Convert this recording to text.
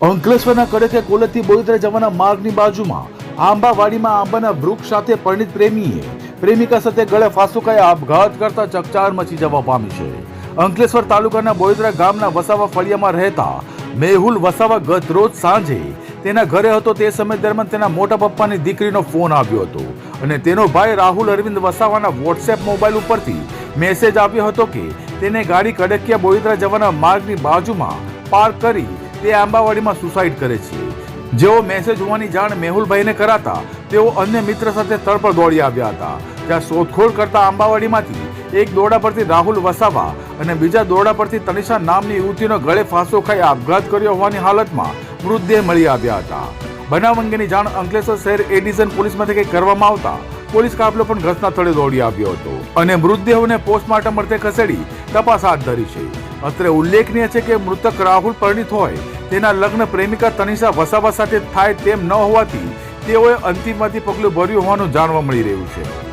અંકલેશ્વરના કડકે કોલેજથી બોઈદરા જવાના માર્ગની બાજુમાં આંબાવાડીમાં આંબાના વૃક્ષ સાથે પરિણિત પ્રેમીએ પ્રેમિકા સાથે ગળે ફાંસુકાએ આપઘાત કરતા ચકચાર મચી જવા પામી છે. અંકલેશ્વર તાલુકાના બોઈદરા ગામના વસાવા ફળિયામાં રહેતા મેહુલ વસાવા ગત રોજ સાંજે તેના ઘરે હતો તે સમય દરમિયાન તેના મોટા પપ્પાની દીકરીનો ફોન આવ્યો હતો અને તેનો ભાઈ રાહુલ અરવિંદ વસાવાના વોટ્સએપ મોબાઈલ ઉપરથી મેસેજ આપ્યો હતો કે તેને ગાડી કડકિયા બોઈદરા જવાના માર્ગની બાજુમાં પાર્ક કરી તે આંબાવાડીમાં સુસાઇડ કરે છે. જેઓ મેસેજ હોવાની જાણ મેહુલભાઈને કરાતા, તેઓ અન્ય મિત્ર સાથે સ્થળ પર દોડી આવ્યા હતા. ત્યાં શોધખોળ કરતા આંબાવાડીમાંથી એક દોરડા પરથી રાહુલ વસાવા અને બીજા દોરડા પરથી તનિષા નામની યુવતીનો ગળે ફાંસો ખાઈ આપઘાત કર્યો હોવાની હાલતમાં મૃતદેહ મળી આવ્યા હતા. બનાવ અંગેની જાણ અંકલેશ્વર શહેર એ ડિવિઝન પોલીસ મથકે કરવામાં આવતા, પોલીસ કાફલો પણ ઘટના સ્થળે દોડી આવ્યો હતો. અને મૃતદેહોને પોસ્ટમોર્ટમ અર્થે ખસેડી તપાસ હાથ ધરી છે. અત્રે ઉલ્લેખનીય છે કે મૃતક રાહુલ પરિણીત હોય તેના લગ્ન પ્રેમિકા તનિષા વસાવા સાથે થાય તેમ ન હોવાથી તેઓએ અંતિમમાંથી પગલું ભર્યું હોવાનું જાણવા મળી રહ્યું છે.